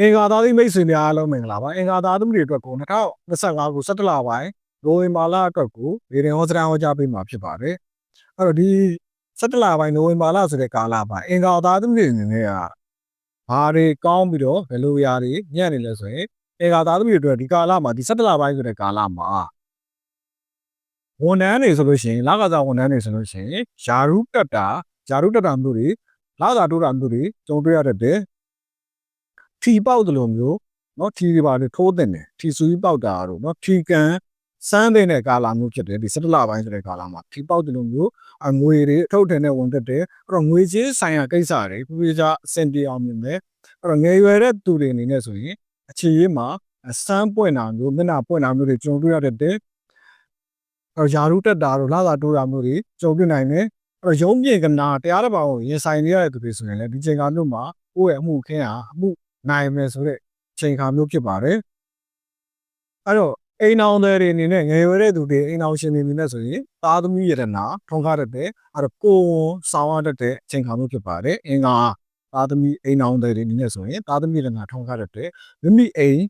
အင်္ဂါသားသမီးမိတ်ဆွေများအားလုံးမင်္ဂလာပါအင်္ဂါသားသမီးတွေအတွက်ကို2025ခု17လပိုင်းနိုဝင်ဘာလအတွက်ကိုဒီရင်ဟောစတန်ဟောကြားပေးမှာဖြစ်ပါတယ်အဲ့တော့ဒီ17လပိုင်းနိုဝင်ဘာလဆိုတဲ့ကာလမှာအင်္ဂါသားသမီးတွေအနေနဲ့ကဘာတွေကောင်းပြီးတော့ဘယ်လိုຢာတွေညံ့နေလဲဆိုရင်အင်္ဂါသားသမီးတွေအတွက်ဒီကာလမှာဒီ17လပိုင်းဆိုတဲ့ကာလမှာဝန်ထမ်းတွေဆိုလို့ရှိရင်လကစားဝန်ထမ်းတွေဆိုလို့ရှိရင်ယာရုတက်တာယာရုတက်တာမျိုးတွေလကစားတိုးတာမျိုးတွေကြုံတွေ့ရတတ်တယ် ထီပေါက်တယ်လို့မျိုးနော်ထီတွေပါလေထိုးတင်တယ်ထီဆူကြီးပေါက်တာတို့နော်ထီကန်စမ်းတဲ့နဲ့ကာလာမျိုးဖြစ်တယ်ဒီ၁၇လပိုင်းဆိုတဲ့ကာလာမှာထီပေါက်တယ်လို့မျိုးအငွေတွေအထုတ်တင်နဲ့ဝင်တက်တယ်အဲ့တော့ငွေကြေးဆိုင်ရာကိစ္စတွေပြပြကြအဆင်ပြေအောင်မြင်မယ်အဲ့တော့ငွေရွယ်တဲ့သူတွေအနေနဲ့ဆိုရင်အခြေရေးမှာစမ်းပွင့်တာမျိုးမျက်နှာပွင့်တာမျိုးတွေကျွန်တော်တွေ့ရတတ်တယ်အဲ့တော့ယာရုတက်တာတို့လာတာတိုးတာမျိုးတွေကြုံတွေ့နိုင်တယ်အဲ့တော့ရုံးပြင်ကနာတရားတစ်ပါးကိုရင်ဆိုင်နေရတဲ့သူတွေဆိုရင်လည်းဒီချိန်ကာလမှာကိုယ့်ရဲ့အမှုခင်းတာအမှု နိုင်မယ်ဆိုတဲ့ချိန်ခါမျိုးဖြစ်ပါတယ်အဲ့တော့အိမ်အောင်တွေအနေနဲ့ငယ်ရွယ်တဲ့သူတွေအိမ်အောင်ရှင်တွေအနေနဲ့ဆိုရင်သားသမီးရတနာထုံကားတတ်တဲ့အဲ့တော့ကိုယ်ဝန်ဆောင်ရတတ်တဲ့အချိန်ခါမျိုးဖြစ်ပါတယ်အင်္ဂါသားသမီးအိမ်အောင်တွေအနေနဲ့ဆိုရင်သားသမီးရတနာထုံကားတတ်တဲ့မိမိအိမ်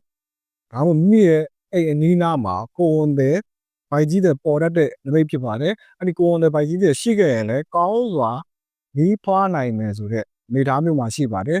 ဒါမှမဟုတ်မိမိရဲ့အိမ်အနီးနားမှာကိုယ်ဝန်တွေဘိုင်ကြီးတဲ့ပေါ်တတ်တဲ့နမိတ်ဖြစ်ပါတယ်အဲ့ဒီကိုယ်ဝန်တွေဘိုင်ကြီးတဲ့ရှိခဲ့ရင်လည်းကောင်းစွာနီးဖွားနိုင်မယ်ဆိုတဲ့မိသားမျိုးမှာရှိပါတယ်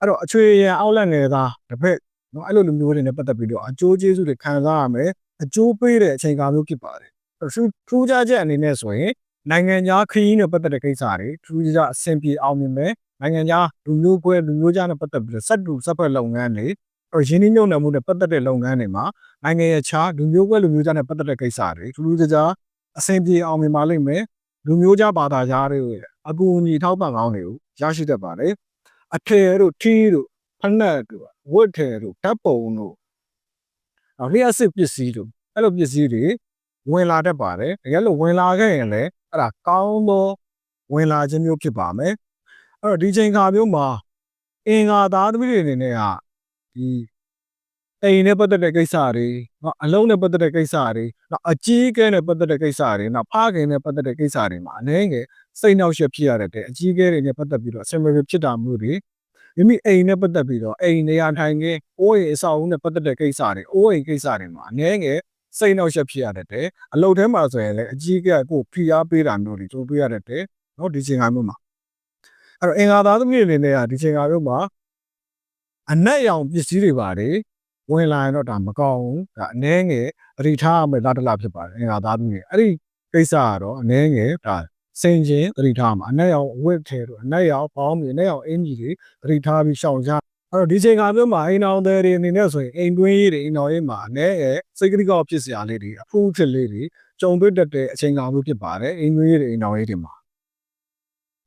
အဲ့တော့အချွေရန်အောက်လက်ငယ်သားတစ်ဖက်နော်အဲ့လိုလူမျိုးတွေနဲ့ပတ်သက်ပြီးတော့အကျိုးကျေးဇူးတွေခံစားရမယ်အကျိုးပေးတဲ့အချိန်ကာလမျိုးဖြစ်ပါတယ်ထူးထူးခြားချက်အနေနဲ့ဆိုရင်နိုင်ငံသားခရီးနဲ့ပတ်သက်တဲ့ကိစ္စတွေထူးခြားအဆင်ပြေအောင်မြင်မယ်နိုင်ငံသားလူမျိုးကွဲလူမျိုးကြားနဲ့ပတ်သက်ပြီးတော့စက်တူစက်ဖက်လုပ်ငန်းတွေအရင်းနှီးမြှုပ်နှံမှုနဲ့ပတ်သက်တဲ့လုပ်ငန်းတွေမှာနိုင်ငံရဲ့ခြားလူမျိုးကွဲလူမျိုးကြားနဲ့ပတ်သက်တဲ့ကိစ္စတွေထူးထူးခြားခြားအဆင်ပြေအောင်မြင်ပါလိမ့်မယ်လူမျိုးကြားဘာသာကြားတွေအကူအညီထောက်ပံ့ကောင်းတွေကိုရရှိတတ်ပါတယ် အထည်တို့ထီးတို့ဖနက်တို့ဝတ်ထည်တို့ဓာတ်ပုံတို့နောက်လျှက်စစ်ပစ္စည်းတို့အဲ့လိုပစ္စည်းတွေဝင်လာတတ်ပါတယ်တကယ်လို့ဝင်လာခဲ့ရင်လည်းအဲ့ဒါကောင်းသောဝင်လာခြင်းမျိုးဖြစ်ပါမယ်အဲ့တော့ဒီချိန်ခါမျိုးမှာအင်္ဂါသားသမီးတွေအနေနဲ့ကဒီအိမ်နဲ့ပတ်သက်တဲ့ကိစ္စတွေနော်အလုံးနဲ့ပတ်သက်တဲ့ကိစ္စတွေနော်အကြီးအကဲနဲ့ပတ်သက်တဲ့ကိစ္စတွေနော်ဖခင်နဲ့ပတ်သက်တဲ့ကိစ္စတွေမှာအနေငယ် စိတ်နှောက်ယှက်ဖြစ်ရတဲ့အကြီးအကဲတွေနဲ့ပတ်သက်ပြီးတော့အဆင်မပြေဖြစ်တာမျိုးတွေမိမိအိမ်နဲ့ပတ်သက်ပြီးတော့အိမ်နေရာထိုင်ခင်းအိုးအိမ်အဆောက်အဦနဲ့ပတ်သက်တဲ့ကိစ္စတွေအိုးအိမ်ကိစ္စတွေမှာအနေငယ်စိတ်နှောက်ယှက်ဖြစ်ရတဲ့အလုပ်ထဲမှာဆိုရင်လည်းအကြီးအကဲကိုဖိအားပေးတာမျိုးတွေကြုံတွေ့ရတဲ့နော်ဒီချိန်ခါမျိုးမှာအဲ့တော့အင်္ဂါသားသမီးတွေအနေနဲ့ကဒီချိန်ခါမျိုးမှာအနက်ရောင်ပစ္စည်းတွေပါတယ်ဝင်လာရင်တော့ဒါမကောင်းဘူးဒါအနှဲငယ်အရိထားရမယ်လာတလာဖြစ်ပါတယ်အင်္ဂါသားသမီးတွေအဲ့ဒီကိစ္စကတော့အနှဲငယ်ဒါ စင်ချင်းသတိထားမှာအနက်ရောင်အဝတ်ထဲတို့အနက်ရောင်ဘောင်းတွေအနက်ရောင်အင်ကြီးတွေသတိထားပြီးရှောင်ကြအဲ့တော့ဒီချိန်ခါမျိုးမှာအိမ်တော်တွေအနေနဲ့ဆိုရင်အိမ်တွင်းရေးတွေအိမ်တော်ရေးမှာနဲ့စိတ်ကတိကောက်ဖြစ်စရာလေးတွေအဖူးဖြစ်လေးတွေကြုံတွေ့တတ်တဲ့အချိန်ခါမျိုးဖြစ်ပါတယ်အိမ်တွင်းရေးတွေအိမ်တော်ရေးတွေမှာ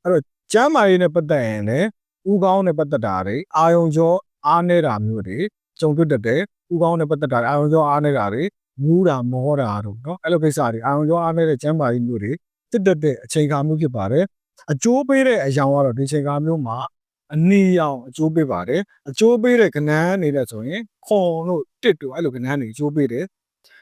အဲ့တော့ကျမ်းမာရေးနဲ့ပတ်သက်ရင်လည်းဥကောင်းနဲ့ပတ်သက်တာတွေအာယုံကျော်အားနေတာမျိုးတွေကြုံတွေ့တတ်တဲ့ဥကောင်းနဲ့ပတ်သက်တာအာယုံကျော်အားနေတာတွေမူးတာမောတာတို့နော်အဲ့လိုကိစ္စတွေအာယုံကျော်အားနေတဲ့ကျမ်းမာရေးမျိုးတွေ တစ်တက်တဲ့အချိန်ခါမျိုးဖြစ်ပါတယ်အကျိုးပေးတဲ့အရာကတော့ဒီချိန်ခါမျိုးမှာအနီရောင်အကျိုးပေးပါတယ်အကျိုးပေးတဲ့ကဏ္ဍနေတဲ့ဆိုရင်ခွန်တို့တစ်တို့အဲ့လိုကဏ္ဍတွေအကျိုးပေးတယ်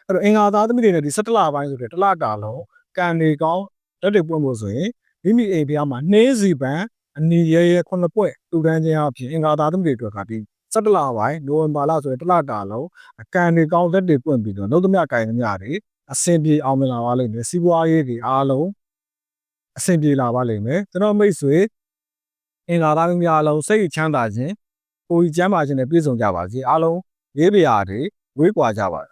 အဲ့တော့အင်္ဂါသားသမီးတွေနဲ့ဒီ17လပိုင်းဆိုတဲ့တစ်လတာလုံးကံတွေကောင်းလက်တွေပွင့်ဖို့ဆိုရင်မိမိအိမ်ဖျားမှာနှင်းစီပန်အနီရဲရဲခုနှစ်ပွက်တူတန်းခြင်းအဖြစ်အင်္ဂါသားသမီးတွေအတွက်ကဒီ17လပိုင်းနိုဝင်ဘာလဆိုရင်တစ်လတာလုံးအကံတွေကောင်းလက်တွေပွင့်ပြီးတော့နှုတ်သမျှကင်သမျှတွေအဆင်ပြေအောင်မလာပါလိမ့်မယ်စီးပွားရေးတွေအားလုံး အဆင်ပြေလာပါလိမ့်မယ်ကျွန်တော်မိတ်ဆွေအင်္ဂါသားများအလုံးစိတ်ချမ်းသာခြင်းကိုယ်ကြီးချမ်းသာခြင်းနဲ့ပြည့်စုံကြပါစေအားလုံးရေးပြရာတွေဝေးကွာကြပါစေ